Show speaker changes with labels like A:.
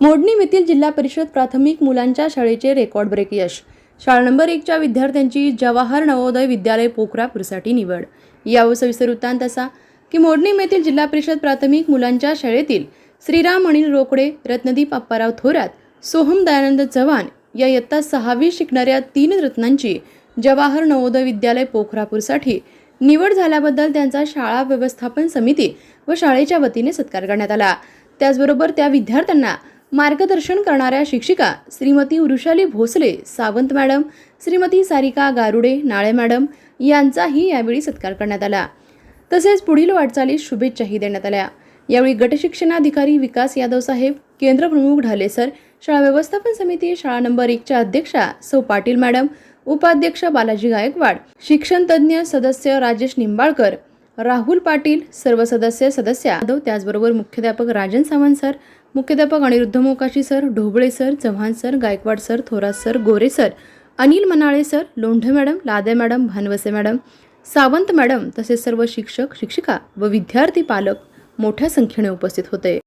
A: मोडणी येथील जिल्हा परिषद प्राथमिक मुलांच्या शाळेचे रेकॉर्ड ब्रेक यश. शाळा नंबर एकच्या विद्यार्थ्यांची जवाहर नवोदय विद्यालय पोखरापूरसाठी निवड. यावर सविस्तर वृत्तांत असा की मोडणी येथील जिल्हा परिषद प्राथमिक मुलांच्या शाळेतील श्रीराम अनिल रोकडे रत्नदीप अप्पाराव थोरात सोहम दयानंद चव्हाण या इयत्ता सहावी शिकणाऱ्या तीन रत्नांची जवाहर नवोदय विद्यालय पोखरापूरसाठी निवड झाल्याबद्दल त्यांचा शाळा व्यवस्थापन समिती व शाळेच्या वतीने सत्कार करण्यात आला. त्याचबरोबर त्या विद्यार्थ्यांना मार्गदर्शन करणाऱ्या शिक्षिका श्रीमती वृषाली भोसले सावंत मॅडम श्रीमती सारिका गारुडे नाळे मॅडम यांचाही यावेळी सत्कार करण्यात आला. तसेच पुढील वाटचालीस शुभेच्छाही देण्यात आल्या. यावेळी गटशिक्षणाधिकारी विकास यादव साहेब केंद्रप्रमुख ढाले सर शाळा व्यवस्थापन समिती शाळा नंबर एकच्या अध्यक्षा सौ पाटील मॅडम उपाध्यक्ष बालाजी गायकवाड शिक्षणतज्ज्ञ सदस्य राजेश निंबाळकर राहुल पाटील सर्व सदस्य सदस्य यादव त्याचबरोबर मुख्याध्यापक राजन सावंत सर मुख्याध्यापक Aniruddha Mokashi sir Dhobale sir Chavan sir Gaikwad sir Thorat sir Gore sir Anil Manale sir Londhe madam Lade madam Bhanavase madam Sawant madam तसेच सर्व शिक्षक शिक्षिका व विद्यार्थी पालक मोठ्या संख्येने उपस्थित होते.